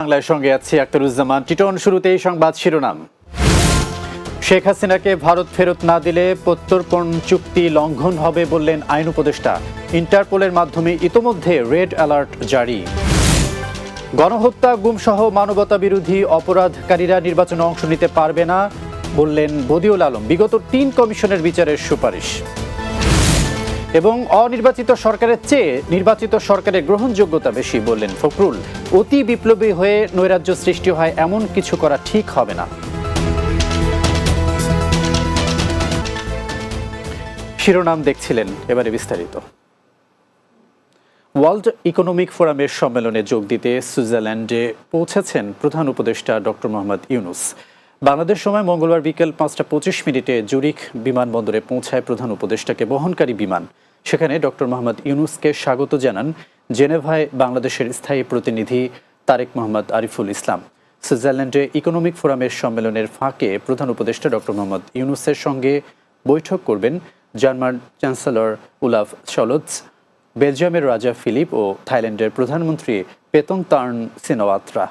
বাংলার সঙ্গে আছি আক্তারুজ্জামান। টিটন শুরুতেই সংবাদ শিরোনাম। শেখ হাসিনাকে ভারত ফেরত না দিলে প্রত্যর্পণ চুক্তি লঙ্ঘন হবে বললেন আইন উপদেষ্টা। ইন্টারপোলের মাধ্যমে ইতোমধ্যে রেড অ্যালার্ট জারি। গণহত্যা, গুমসহ মানবতা বিরোধী অপরাধকারীরা নির্বাচনে অংশ নিতে পারবে না বললেন বদিউল আলম। বিগত তিন কমিশনের বিচারের সুপারিশ। এবং অনির্বাচিত সরকারের চেয়ে নির্বাচিত সরকারের গ্রহণযোগ্যতা বেশি বললেন ফখরুল। অতি বিপ্লবী হয়ে নৈরাজ্য সৃষ্টি হয়, এমন কিছু করা ঠিক হবে না। শিরোনাম দেখছিলেন এবারে বিস্তারিত। ওয়ার্ল্ড ইকোনমিক ফোরামের সম্মেলনে যোগ দিতে সুইজারল্যান্ডে পৌঁছেছেন প্রধান উপদেষ্টা ডক্টর মোহাম্মদ ইউনুস। বাংলাদেশ সময় মঙ্গলবার বিকেল পাঁচটা পঁচিশ মিনিটে জুরিক বিমানবন্দরে পৌঁছায় প্রধান উপদেষ্টাকে বহনকারী বিমান। সেখানে ডক্টর মোহাম্মদ ইউনুসকে স্বাগত জানান জেনেভায় বাংলাদেশের স্থায়ী প্রতিনিধি তারেক মোহাম্মদ আরিফুল ইসলাম। সুইজারল্যান্ডে ইকোনমিক ফোরামের সম্মেলনের ফাঁকে প্রধান উপদেষ্টা ডক্টর মোহাম্মদ ইউনুসের সঙ্গে বৈঠক করবেন জার্মান চ্যান্সেলর উলাফ শলৎস, বেলজিয়ামের রাজা ফিলিপ ও থাইল্যান্ডের প্রধানমন্ত্রী পেতং তার্ন সিনোয়াত্রা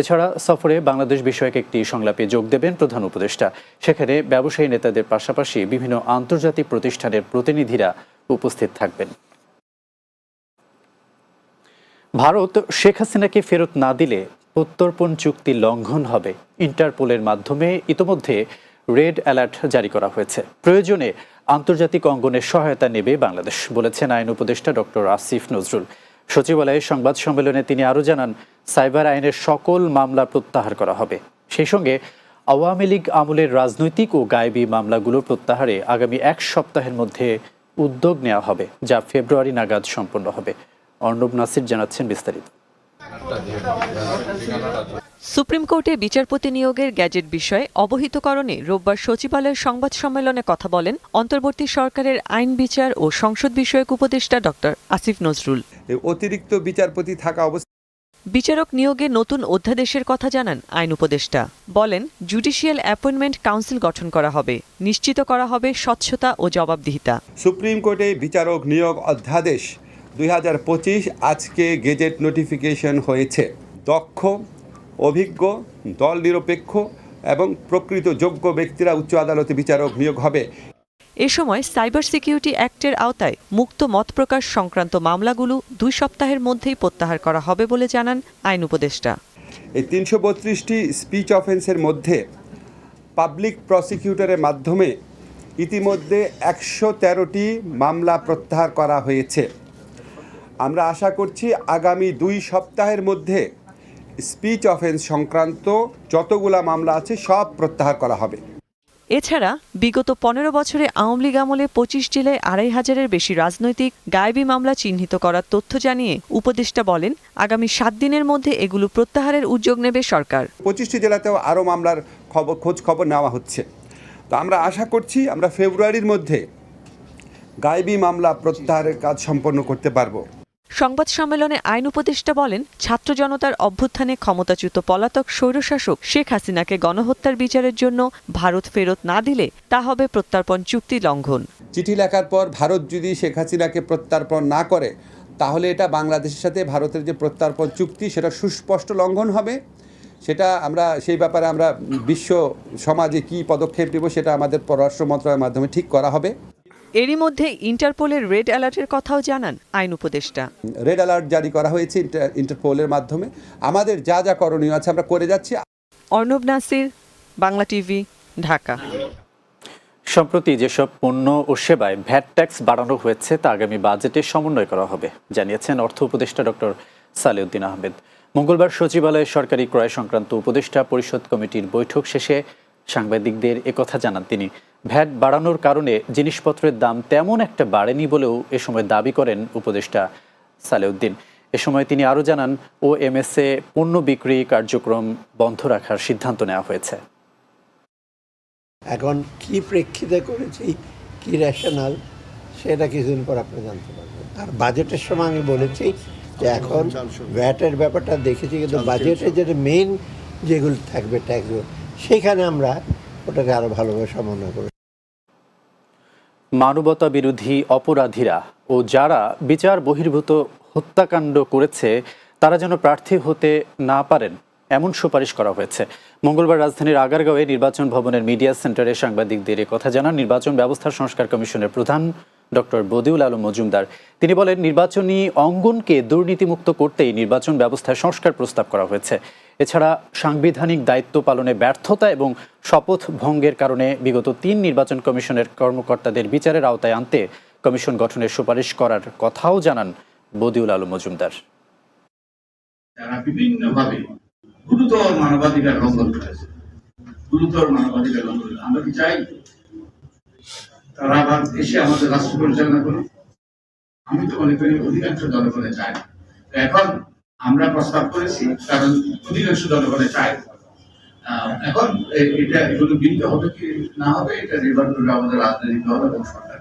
এছাড়া সফরে বাংলাদেশ বিষয়ক একটি সংলাপে যোগ দেবেন প্রধান উপদেষ্টা। সেখানে ব্যবসায়ী নেতাদের পাশাপাশি বিভিন্ন আন্তর্জাতিক প্রতিষ্ঠানের প্রতিনিধিরা উপস্থিত থাকবেন। ভারত শেখ হাসিনাকে ফেরত না দিলে প্রত্যর্পণ চুক্তি লঙ্ঘন হবে। ইন্টারপোলের মাধ্যমে ইতোমধ্যে রেড অ্যালার্ট জারি করা হয়েছে। প্রয়োজনে আন্তর্জাতিক অঙ্গনের সহায়তা নেবে বাংলাদেশ, বলেছেন আইন উপদেষ্টা ডক্টর আসিফ নজরুল। সচিবালয়ে সংবাদ সম্মেলনে তিনি আরও জানান, সাইবার আইনের সকল মামলা প্রত্যাহার করা হবে। সেই সঙ্গে আওয়ামী লীগ আমলের রাজনৈতিক ও গায়েবী মামলাগুলো প্রত্যাহারে আগামী এক সপ্তাহের মধ্যে উদ্যোগ নেওয়া হবে, যা ফেব্রুয়ারি নাগাদ সম্পন্ন হবে। অর্ণব নাসির জানাচ্ছেন বিস্তারিত। সুপ্রিম কোর্টে বিচারপতি নিয়োগের গ্যাজেট বিষয়ে অবহিতকরণে রোববার সচিবালয়ের সংবাদ সম্মেলনে কথা বলেন অন্তর্বর্তী সরকারের আইন বিচার ও সংসদ বিষয়ক উপদেষ্টা ডক্টর আসিফ নজরুল। অতিরিক্ত বিচারপতি থাকা অবস্থা বিচারক নিয়োগে নতুন অধ্যাদেশের কথা জানান আইন উপদেষ্টা। বলেন জুডিশিয়াল অ্যাপয়েন্টমেন্ট কাউন্সিল গঠন করা হবে নিশ্চিত করা হবে স্বচ্ছতা ও জবাবদিহিতা। সুপ্রিম কোর্টে বিচারক নিয়োগ অধ্যাদেশ দুই হাজার পঁচিশ আজকে গেজেট নোটিফিকেশন হয়েছে। দক্ষ অভিজ্ঞ দল নিরপেক্ষ এবং প্রকৃত যোগ্য ব্যক্তিরা উচ্চ আদালতে বিচারক নিয়োগ হবে। এ সময় সাইবার সিকিউরিটি অ্যাক্টের আওতায় মুক্ত মত প্রকাশ সংক্রান্ত মামলাগুলো দুই সপ্তাহের মধ্যেই প্রত্যাহার করা হবে বলে জানান আইন উপদেষ্টা। এই তিনশো বত্রিশটি স্পিচ অফেন্সের মধ্যে পাবলিক প্রসিকিউটরের মাধ্যমে ইতিমধ্যে একশো তেরোটি মামলা প্রত্যাহার করা হয়েছে। আমরা আশা করছি আগামী দুই সপ্তাহের মধ্যে স্পিচ অফেন্স সংক্রান্ত যতগুলা মামলা আছে সব প্রত্যাহার করা হবে। এছাড়া বিগত পনেরো বছরে আওয়ামী লীগ আমলে পঁচিশ জেলায় আড়াই হাজারের বেশি রাজনৈতিক গায়েবী মামলা চিহ্নিত করার তথ্য জানিয়ে উপদেষ্টা বলেন আগামী সাত দিনের মধ্যে এগুলো প্রত্যাহারের উদ্যোগ নেবে সরকার। পঁচিশটি জেলাতেও আরও মামলার খবর খোঁজ খবর নেওয়া হচ্ছে। তো আমরা আশা করছি আমরা ফেব্রুয়ারির মধ্যে গায়েবী মামলা প্রত্যাহারের কাজ সম্পন্ন করতে পারব। সংবাদ সম্মেলনে আইন উপদেষ্টা বলেন, ছাত্র জনতার অভ্যুত্থানে ক্ষমতাচ্যুত পলাতক স্বৈরশাসক শেখ হাসিনাকে গণহত্যার বিচারের জন্য ভারত ফেরত না দিলে তা হবে প্রত্যর্পণ চুক্তি লঙ্ঘন। চিঠি লেখার পর ভারত যদি শেখ হাসিনাকে প্রত্যার্পণ না করে, তাহলে এটা বাংলাদেশের সাথে ভারতের যে প্রত্যার্পণ চুক্তি, সেটা সুস্পষ্ট লঙ্ঘন হবে। সেটা আমরা, সেই ব্যাপারে আমরা বিশ্ব সমাজে কি পদক্ষেপ নেব, সেটা আমাদের পররাষ্ট্র মন্ত্রণালয়ের মাধ্যমে ঠিক করা হবে। এরই মধ্যে ইন্টারপোলের রেড অ্যালার্টের কথাও জানান আইন উপদেষ্টা। রেড অ্যালার্ট জারি করা হয়েছে ইন্টার- ইন্টারপোলের মাধ্যমে। আমাদের যা যা করণীয় আছে আমরা করে যাচ্ছি। অর্ণব নাসির বাংলা টিভি ঢাকা। সম্প্রতি যেসব পণ্য ও সেবায় ভ্যাট ট্যাক্স বাড়ানো হয়েছে তা আগামী বাজেটে সমন্বয় করা হবে জানিয়েছেন অর্থ উপদেষ্টা ডক্টর সালেউদ্দিন আহমেদ। মঙ্গলবার সচিবালয়ে সরকারি ক্রয় সংক্রান্ত উপদেষ্টা পরিষদ কমিটির বৈঠক শেষে সাংবাদিকদের একথা জানান তিনি। ভ্যাট বাড়ানোর কারণে জিনিসপত্রের দাম তেমন একটা বাড়েনি বলেও এ সময় দাবি করেন উপদেষ্টা সালেউদ্দিন। এ সময় তিনি আরও জানান ও এমএসএ পণ্য বিক্রি কার্যক্রম বন্ধ রাখার সিদ্ধান্ত নেওয়া হয়েছে। এখন কি প্রেক্ষিতে করেছি কি রেশনাল সেটা কিছুদিন পর আপনি জানতে পারবেন। আর বাজেটের সময় আমি বলেছি যে এখন ভ্যাটের ব্যাপারটা দেখেছি কিন্তু বাজেটে যেটা মেইন যেগুলো থাকবে ট্যাক্সগুলো সেখানে আমরা ওটাকে আরও ভালোভাবে সমন্বয় করব মানবতা বিরোধী অপরাধীরা ও যারা বিচার বহির্ভূত হত্যাকাণ্ড করেছে, তারা যেন প্রার্থী হতে না পারেন, এমন সুপারিশ করা হয়েছে। মঙ্গলবার রাজধানীর আগারগাঁওয়ে নির্বাচন ভবনের মিডিয়া সেন্টারে সাংবাদিকদের কথা জানান নির্বাচন ব্যবস্থা সংস্কার কমিশনের প্রধান ডক্টর বদিউল আলম মজুমদার। তিনি বলেন, নির্বাচনী অঙ্গনকে দুর্নীতিমুক্ত করতেই নির্বাচন ব্যবস্থায় সংস্কার প্রস্তাব করা হয়েছে। এছাড়া সাংবিধানিক দায়িত্ব পালনে ব্যর্থতা এবং শপথ ভঙ্গের কারণে বিগত তিন নির্বাচন কমিশনের কর্মকর্তাদের বিচারের আওতায় আনতে কমিশন গঠনের সুপারিশ করার কথাও জানান বদিউল আলম মজুমদার তারা বিভিন্নভাবে গুরুতর মানবাধিকার লঙ্ঘন করেছে গুরুতর মানবাধিকার লঙ্ঘন। আমরা কি চাই তারা আবার এসে আমাদের রাষ্ট্র পরিচালনা আমি তো মনে করি অধিকাংশ জনগণে। তো এখন আমরা প্রস্তাব করেছি, কারণ অধিকাংশ জনগণে চায় এখন এটা এগুলো বিনীত হবে কি না হবে, এটা নির্ভর করবে আমাদের রাজনৈতিক দল এবং সরকার।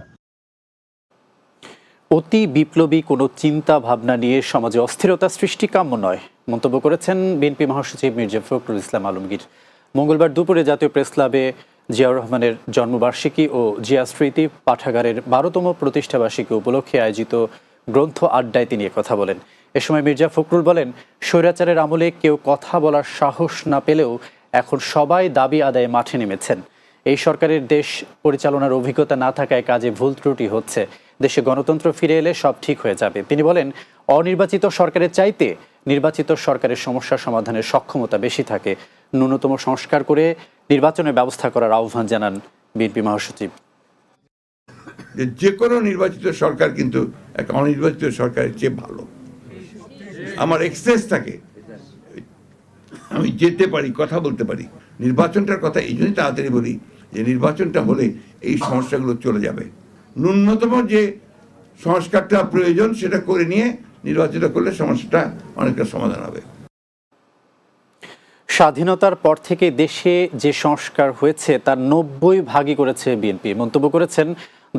অতি বিপ্লবী কোনো চিন্তা ভাবনা নিয়ে সমাজে অস্থিরতা সৃষ্টি কাম্য নয়, মন্তব্য করেছেন বিএনপি মহাসচিব মির্জা ফখরুল ইসলাম আলমগীর। মঙ্গলবার দুপুরে জাতীয় প্রেস ক্লাবে জিয়াউর রহমানের জন্মবার্ষিকী ও জিয়া স্মৃতি পাঠাগারের বারোতম প্রতিষ্ঠাবার্ষিকী উপলক্ষে আয়োজিত গ্রন্থ আড্ডায় তিনি কথা বলেন। এ সময় মির্জা ফখরুল বলেন, স্বৈরাচারের আমলে কেউ কথা বলার সাহস না পেলেও এখন সবাই দাবি আদায়ে মাঠে নেমেছেন। এই সরকারের দেশ পরিচালনার অভিজ্ঞতা না থাকায় কাজে ভুল ত্রুটি হচ্ছে। দেশে গণতন্ত্র ফিরে এলে সব ঠিক হয়ে যাবে। তিনি বলেন, অনির্বাচিত সরকারের চাইতে নির্বাচিত সরকারের সমস্যা সমাধানের সক্ষমতা বেশি থাকে। ন্যূনতম সংস্কার করে নির্বাচনের ব্যবস্থা করার আহ্বান জানান বিএনপি মহাসচিব। যে কোনো নির্বাচিত সরকার কিন্তু এক অনির্বাচিত সরকারের চেয়ে ভালো। আমার এক্সেস থাকে। আমি যেতে পারি, কথা বলতে পারি। নির্বাচনটার কথা এই জন্যই তাড়াতাড়ি বলি যে, নির্বাচনটা হলে এই সমস্যাগুলো চলে যাবে। ন্যূনতম যে সংস্কারটা প্রয়োজন, সেটা করে নিয়ে নির্বাচিত করলে সমস্যাটা অনেকটা সমাধান হবে। স্বাধীনতার পর থেকে দেশে যে সংস্কার হয়েছে, তার নব্বই ভাগই করেছে বিএনপি। মন্তব্য করেছেন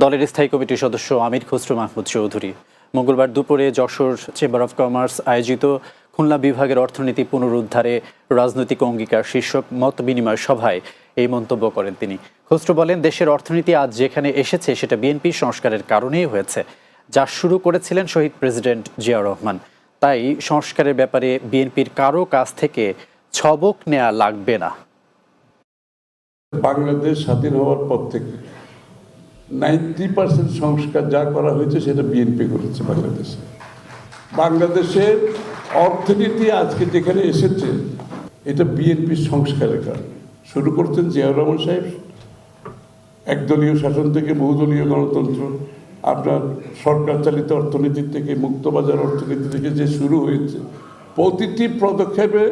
দলের স্থায়ী কমিটির সদস্য আমির খসরু মাহমুদ চৌধুরী। মঙ্গলবার দুপুরে যশোর চেম্বার অফ কমার্স আয়োজিত খুলনা বিভাগের অর্থনীতি পুনরুদ্ধারে রাজনৈতিক অঙ্গীকার শীর্ষক মত বিনিময় সভায় এই মন্তব্য করেন তিনি। খসরু বলেন, দেশের অর্থনীতি আজ যেখানে এসেছে সেটা বিএনপি সংস্কারের কারণেই হয়েছে, যা শুরু করেছিলেন শহীদ প্রেসিডেন্ট জিয়া রহমান। তাই সংস্কারের ব্যাপারে বিএনপির কারও কাছ থেকে ছবক নেওয়া লাগবে না। বাংলাদেশ স্বাধীন হওয়ার পর থেকে নাইনটি পার্সেন্ট সংস্কার যা করা হয়েছে সেটা বিএনপি করেছে বাংলাদেশে। বাংলাদেশের অর্থনীতি আজকে যেখানে এসেছে, এটা বিএনপির সংস্কারের কারণে। শুরু করছেন জিয়াউর রহমান সাহেব, একদলীয় শাসন থেকে বহুদলীয় গণতন্ত্র, আপনার সরকার চালিত অর্থনীতি থেকে, মুক্তবাজার অর্থনীতি থেকে যে শুরু হয়েছে, প্রতিটি পদক্ষেপে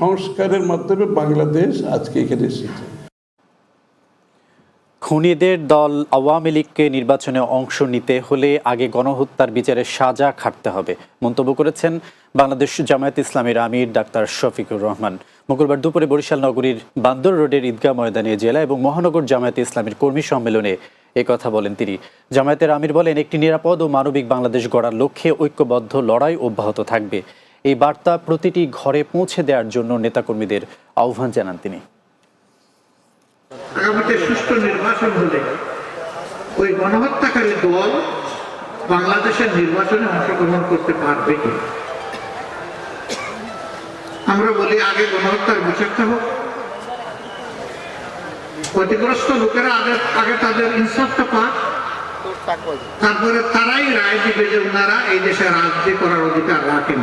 সংস্কারের মাধ্যমে বাংলাদেশ আজকে এখানে এসেছে। খুনিদের দল আওয়ামী লীগকে নির্বাচনে অংশ নিতে হলে আগে গণহত্যার বিচারে সাজা খাটতে হবে। মন্তব্য করেছেন বাংলাদেশ জামায়াত ইসলামের আমির ডাক্তার শফিকুর রহমান। মঙ্গলবার দুপুরে বরিশাল নগরীর বান্দর রোডের ঈদগাহ ময়দানে জেলা এবং মহানগর জামায়াতে ইসলামের কর্মী সম্মেলনে কথা বলেন তিনি। জামায়াতের আমির বলেন, একটি নিরাপদ ও মানবিক বাংলাদেশ গড়ার লক্ষ্যে ঐক্যবদ্ধ লড়াই অব্যাহত থাকবে। এই বার্তা প্রতিটি ঘরে পৌঁছে দেওয়ার জন্য নেতাকর্মীদের আহ্বান জানান তিনি। আগামীতে সুষ্ঠু নির্বাচন হলে ওই গণহত্যাকারী দল বাংলাদেশের নির্বাচনে অংশগ্রহণ করতে পারবে কি? আমরা বলি আগে গণহত্যার বিচারটা হোক। ক্ষতিগ্রস্ত লোকেরা আগে আগে তাদের ইনসাফটা পাক। তারপরে তারাই রায় দিবে যে ওনারা এই দেশে রাজনীতি করার অধিকার রাখেন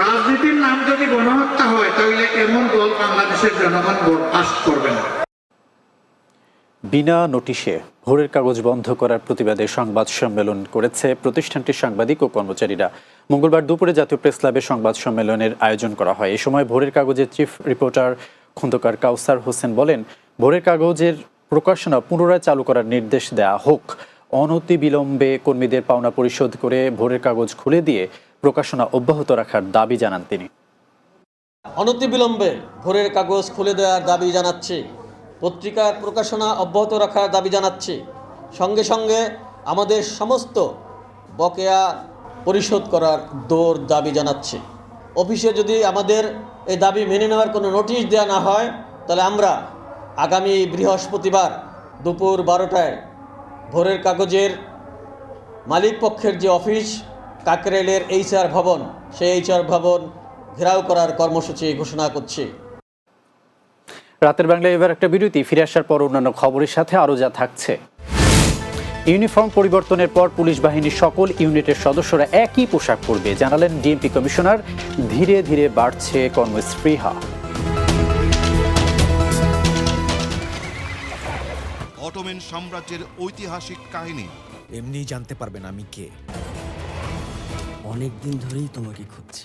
রাজনীতির নাম যদি গণহত্যা হয়, তাহলে এমন দল বাংলাদেশের জনগণ বরদাস্ত করবে না। বিনা নোটিশে ভোরের কাগজ বন্ধ করার প্রতিবাদে সংবাদ সম্মেলন করেছে প্রতিষ্ঠানটির সাংবাদিক ও কর্মচারীরা। মঙ্গলবার দুপুরে জাতীয় প্রেস ক্লাবে সংবাদ সম্মেলনের আয়োজন করা হয়। এই সময় ভোরের কাগজের চিফ রিপোর্টার খন্দকার কাউসার হোসেন বলেন, ভোরের কাগজের প্রকাশনা পুনরায় চালু করার নির্দেশ দেয়া হোক। অনতি বিলম্বে কর্মীদের পাওনা পরিশোধ করে ভোরের কাগজ খুলে দিয়ে প্রকাশনা অব্যাহত রাখার দাবি জানান তিনি। অনতিবিলম্বে ভোরের কাগজ খুলে দেওয়ার দাবি জানাচ্ছি পত্রিকার প্রকাশনা অব্যাহত রাখার দাবি জানাচ্ছি। সঙ্গে সঙ্গে আমাদের সমস্ত বকেয়া পরিশোধ করার দৌড় দাবি জানাচ্ছি। অফিসে যদি আমাদের এই দাবি মেনে নেওয়ার কোনো নোটিশ দেওয়া না হয়, তাহলে আমরা আগামী বৃহস্পতিবার দুপুর বারোটায় ভোরের কাগজের মালিক পক্ষের যে অফিস, কাকরেলের এইচআর ভবন, সেই এইচআর ভবন ঘেরাও করার কর্মসূচি ঘোষণা করছি। রাতের বাংলায় এবার একটা বিরতি ফিরে আসার পর অন্যান্য খবরের সাথে আরও যা থাকছে। ইউনিফর্ম পরিবর্তনের পর পুলিশ বাহিনীর সকল ইউনিটের সদস্যরা একই পোশাক পরবে জানালেন ডিএমপি কমিশনার। ধীরে ধীরে বাড়ছে কর্মস্পৃহা অটোমেন সাম্রাজ্যের ঐতিহাসিক কাহিনী। এমনি জানতে পারবেন আমি কে। অনেক দিন ধরেই তোমাকে খুঁজছি।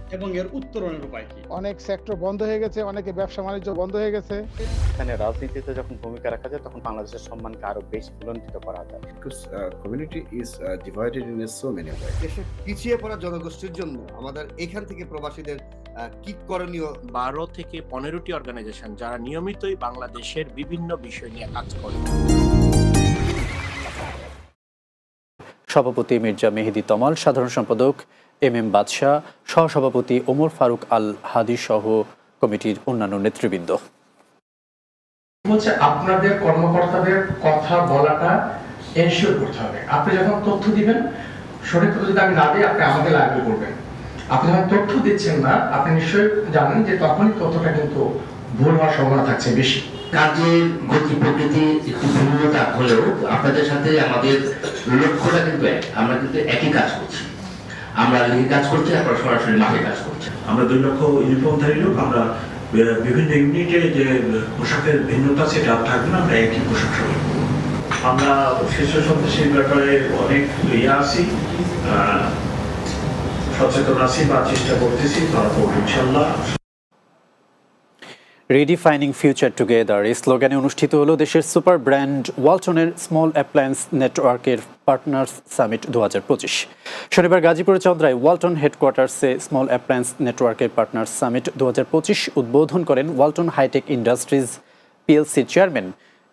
এবং এর উত্তরণের উপায় কি? অনেক সেক্টর বন্ধ হয়ে গেছে অনেকে ব্যবসা বাণিজ্য বন্ধ হয়ে গেছে। এখানে রাজনীতিতে যখন ভূমিকা রাখা যায় তখন বাংলাদেশের সম্মানকে আরও বেশি বুলন্দিত করা যায়। Community is divided in so many way দেশের পিছিয়ে পড়া জনগোষ্ঠীর জন্য আমাদের এখান থেকে প্রবাসীদের কি করণীয়? বারো থেকে পনেরোটি অর্গানাইজেশন যারা নিয়মিতই বাংলাদেশের বিভিন্ন বিষয় নিয়ে কাজ করে। সভাপতি মির্জা মেহেদি তমাল সাধারণ সম্পাদক এম এম বাদশাহ সহসভাপতি ওমর ফারুক আল হাদি সহ কমিটির অন্যান্য নেতৃবৃন্দ। হচ্ছে আপনাদের কর্মকর্তাদের কথা বলাটা এনশিওর করতে হবে। আপনি যখন তথ্য দিবেন সঠিক তথ্য যদি আমি না দিই আপনি আমাকে লাইব্রেরি করবেন। আপনি যখন তথ্য দিচ্ছেন না আপনি নিশ্চয়ই জানেন যে তখনই তথ্যটা কিন্তু ভুল হওয়ার সম্ভাবনা থাকছে বেশি। কাজের গতি প্রকৃতি একটু ভিন্নতা হলেও আপনাদের সাথে আমাদের লক্ষ্যটা কিন্তু এক আমরা কিন্তু একই কাজ করছি। আমরা লিগে কাজ করছি আপনারা সরাসরি মাঠে কাজ করছি। আমরা দুই লক্ষ ইউনিফর্মধারী লোক আমরা বিভিন্ন ইউনিটে যে পোশাকের ভিন্নতা সেটা থাকবে না আমরা একই পোশাক সবাই আমরা শিশু সন্ত্রাসীর ব্যাপারে অনেক ইয়ে আছি সচেতন আছি বা চেষ্টা করতেছি তারপর ইনশাল্লাহ রিডিফাইনিং ফিউচার টুগেদার এই স্লোগানে অনুষ্ঠিত হলো দেশের সুপার ব্র্যান্ড ওয়ালটনের স্মল অ্যাপ্লায়েন্স নেটওয়ার্কের পার্টনার্স সামিট দু হাজার পঁচিশ। শনিবার গাজীপুরের চন্দ্রায় ওয়ালটন হেডকোয়ার্টার্সে স্মল অ্যাপ্লায়েন্স নেটওয়ার্কের পার্টনার্স সামিট দু হাজার পঁচিশ উদ্বোধন করেন Walton hi tech industries পিএলসির chairman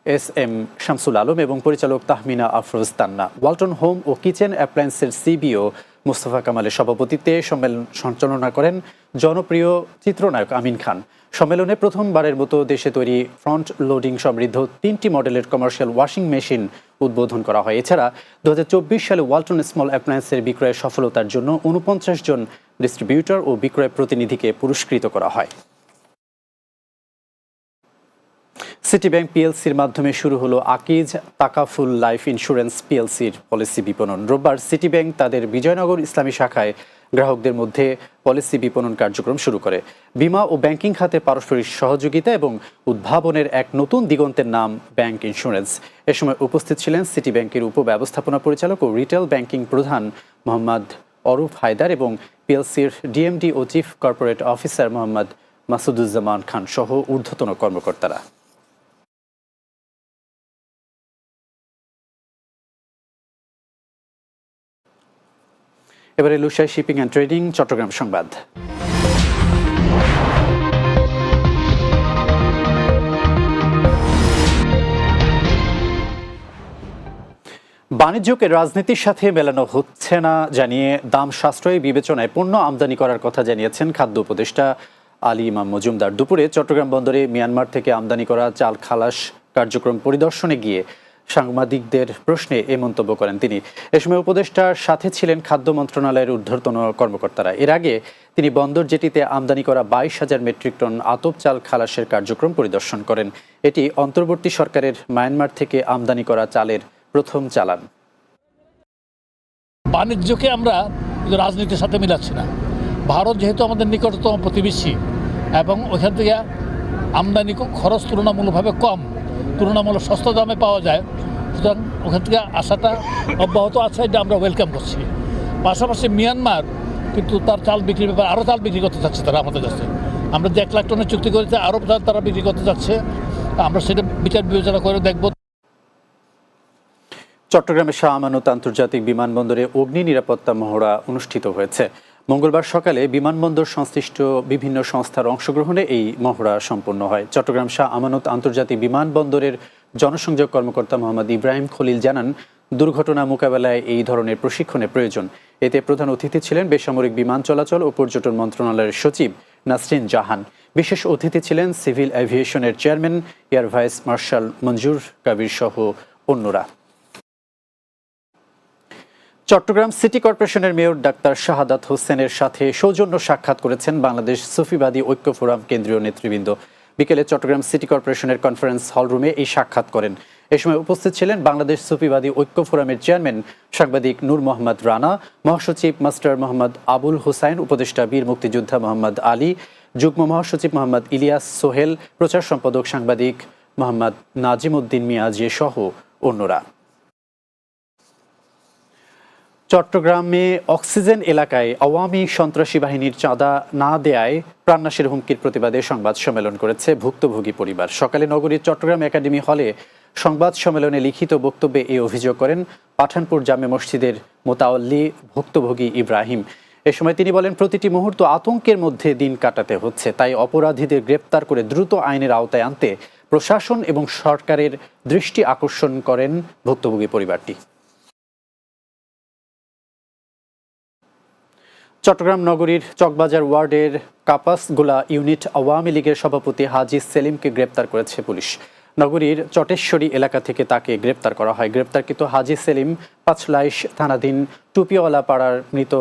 S M Shamsul Alam এবং পরিচালক তাহমিনা আফরোজ তান্না। ওয়ালটন হোম ও কিচেন অ্যাপ্লায়েন্সের সিবিও মুস্তফা কামালের সভাপতিত্বে সম্মেলন সঞ্চালনা করেন জনপ্রিয় চিত্রনায়ক আমিন খান। সম্মেলনে প্রথমবারের মতো দেশে তৈরি ফ্রন্ট লোডিং সমৃদ্ধ তিনটি মডেলের কমার্শিয়াল ওয়াশিং মেশিন উদ্বোধন করা হয়। এছাড়া দু হাজার চব্বিশ সালে ওয়ালটন স্মল অ্যাপ্লায়েন্সের বিক্রয়ের সফলতার জন্য উনপঞ্চাশ জন ডিস্ট্রিবিউটর ও বিক্রয় প্রতিনিধিকে পুরস্কৃত করা হয়। সিটি ব্যাংক পিএলসির মাধ্যমে শুরু হলো আকিজ তাকাফুল লাইফ ইন্স্যুরেন্স পিএলসির পলিসি বিপণন। রোববার সিটি ব্যাংক তাদের বিজয়নগর ইসলামী শাখায় গ্রাহকদের মধ্যে পলিসি বিপণন কার্যক্রম শুরু করে। বিমা ও ব্যাংকিং খাতে পারস্পরিক সহযোগিতা এবং উদ্ভাবনের এক নতুন দিগন্তের নাম ব্যাংক ইন্স্যুরেন্স। এ সময় উপস্থিত ছিলেন সিটি ব্যাংকের উপব্যবস্থাপনা পরিচালক ও রিটেল ব্যাংকিং প্রধান মোহাম্মদ অরুফ হায়দার এবং পিএলসির ডিএমডি ও chief corporate officer Mohammad Masuduzzaman Khan সহ ঊর্ধ্বতন কর্মকর্তারা। এবারে Lushai shipping and trading, Chattogram সংবাদ। বাণিজ্যকে রাজনীতির সাথে মেলানো হচ্ছে না জানিয়ে দাম সাশ্রয়ী বিবেচনায় পণ্য আমদানি করার কথা জানিয়েছেন খাদ্য উপদেষ্টা আলী ইমাম মজুমদার। দুপুরে চট্টগ্রাম বন্দরে মিয়ানমার থেকে আমদানি করা চাল খালাস কার্যক্রম পরিদর্শনে গিয়ে সাংবাদিকদের প্রশ্নে এ মন্তব্য করেন তিনি। এ সময় উপদেষ্টার সাথে ছিলেন খাদ্য মন্ত্রণালয়ের ঊর্ধ্বতন কর্মকর্তারা। এর আগে তিনি বন্দর জেটিতে আমদানি করা বাইশ হাজার মেট্রিক টন আতপ চাল খালাসের কার্যক্রম পরিদর্শন করেন। এটি অন্তর্বর্তী সরকারের মায়ানমার থেকে আমদানি করা চালের প্রথম চালান। বাণিজ্যকে আমরা রাজনীতির সাথে মিলাচ্ছি না। ভারত যেহেতু আমাদের নিকটতম প্রতিবেশী এবং ওইখান থেকে আমদানি খরচ তুলনামূলকভাবে কম তুলনামূলক সস্তা দামে পাওয়া যায়। সুতরাং ওখান থেকে আসাটা অব্যাহত আছে, এটা আমরা ওয়েলকাম করছি। পাশাপাশি মিয়ানমার কিন্তু তার চাল বিক্রির ব্যাপারে আরও চাল বিক্রি করতে চাচ্ছে তারা আমাদের কাছে। আমরা যে এক লাখ টনের চুক্তি করেছি, আরও চাল তারা বিক্রি করতে যাচ্ছে আমরা সেটা বিচার বিবেচনা করে দেখব। চট্টগ্রামের শাহ আমানত আন্তর্জাতিক বিমানবন্দরে অগ্নি নিরাপত্তা মহড়া অনুষ্ঠিত হয়েছে। মঙ্গলবার সকালে বিমানবন্দর সংশ্লিষ্ট বিভিন্ন সংস্থার অংশগ্রহণে এই মহড়া সম্পন্ন হয়। চট্টগ্রাম শাহ আমানত আন্তর্জাতিক বিমানবন্দরের জনসংযোগ কর্মকর্তা মোহাম্মদ ইব্রাহিম খলিল জানান, দুর্ঘটনা মোকাবেলায় এই ধরনের প্রশিক্ষণের প্রয়োজন। এতে প্রধান অতিথি ছিলেন বেসামরিক বিমান চলাচল ও পর্যটন মন্ত্রণালয়ের সচিব নাসরিন জাহান। বিশেষ অতিথি ছিলেন civil অ্যাভিয়েশনের chairman, air vice marshal Manzur Kabir সহ অন্যরা। চট্টগ্রাম সিটি কর্পোরেশনের মেয়র ডাক্তার শাহাদাত হোসেনের সাথে সৌজন্য সাক্ষাৎ করেছেন বাংলাদেশ সুফিবাদী ঐক্য ফোরাম কেন্দ্রীয় নেতৃবৃন্দ। বিকেলে চট্টগ্রাম সিটি কর্পোরেশনের কনফারেন্স হলরুমে এই সাক্ষাৎ করেন। এ সময় উপস্থিত ছিলেন বাংলাদেশ সুফিবাদী ঐক্য ফোরামের চেয়ারম্যান সাংবাদিক নূর মোহাম্মদ রানা, মহাসচিব মাস্টার মোহাম্মদ আবুল হুসাইন, উপদেষ্টা বীর মুক্তিযোদ্ধা মোহাম্মদ আলী, যুগ্ম মহাসচিব মোহাম্মদ ইলিয়াস সোহেল, প্রচার সম্পাদক সাংবাদিক মোহাম্মদ নাজিম উদ্দিন মিয়াজি সহ অন্যরা। চট্টগ্রামে অক্সিজেন এলাকায় আওয়ামী সন্ত্রাসী বাহিনীর চাঁদা না দেয়ায় প্রাণনাশের হুমকির প্রতিবাদে সংবাদ সম্মেলন করেছে ভুক্তভোগী পরিবার। সকালে নগরীর চট্টগ্রাম একাডেমি হলে সংবাদ সম্মেলনে লিখিত বক্তব্যে এই অভিযোগ করেন পাঠানপুর জামে মসজিদের মোতাওয়াল্লি ভুক্তভোগী ইব্রাহিম। এ সময় তিনি বলেন, প্রতিটি মুহূর্ত আতঙ্কের মধ্যে দিন কাটাতে হচ্ছে, তাই অপরাধীদের গ্রেপ্তার করে দ্রুত আইনের আওতায় আনতে প্রশাসন এবং সরকারের দৃষ্টি আকর্ষণ করেন ভুক্তভোগী পরিবারটি। চট্টগ্রাম নগরীর চকবাজার ওয়ার্ডের কাপাসগুলা ইউনিট আওয়ামী লীগের সভাপতি হাজি সেলিমকে গ্রেপ্তার করেছে পুলিশ। নগরীর চটেশ্বরী এলাকা থেকে তাকে গ্রেপ্তার করা হয়। গ্রেপ্তারকৃত হাজি সেলিম পাঁচলাইশ থানাধীন টুপিওয়ালা পাড়ার মৃত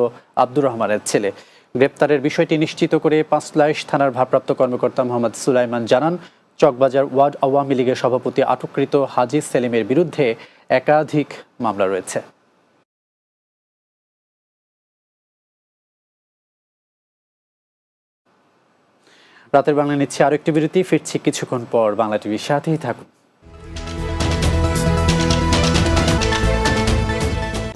আব্দুর রহমানের ছেলে। গ্রেপ্তারের বিষয়টি নিশ্চিত করে পাঁচলাইশ থানার ভারপ্রাপ্ত কর্মকর্তা মোহাম্মদ সুলাইমান জানান, চকবাজার ওয়ার্ড আওয়ামী লীগের সভাপতি আটককৃত হাজি সেলিমের বিরুদ্ধে একাধিক মামলা রয়েছে। রাতের বাংলা নিচ্ছে আরেকটি বিরতি ফিরছি কিছুক্ষণ পর। বাংলা টিভির সাথেই থাকুন।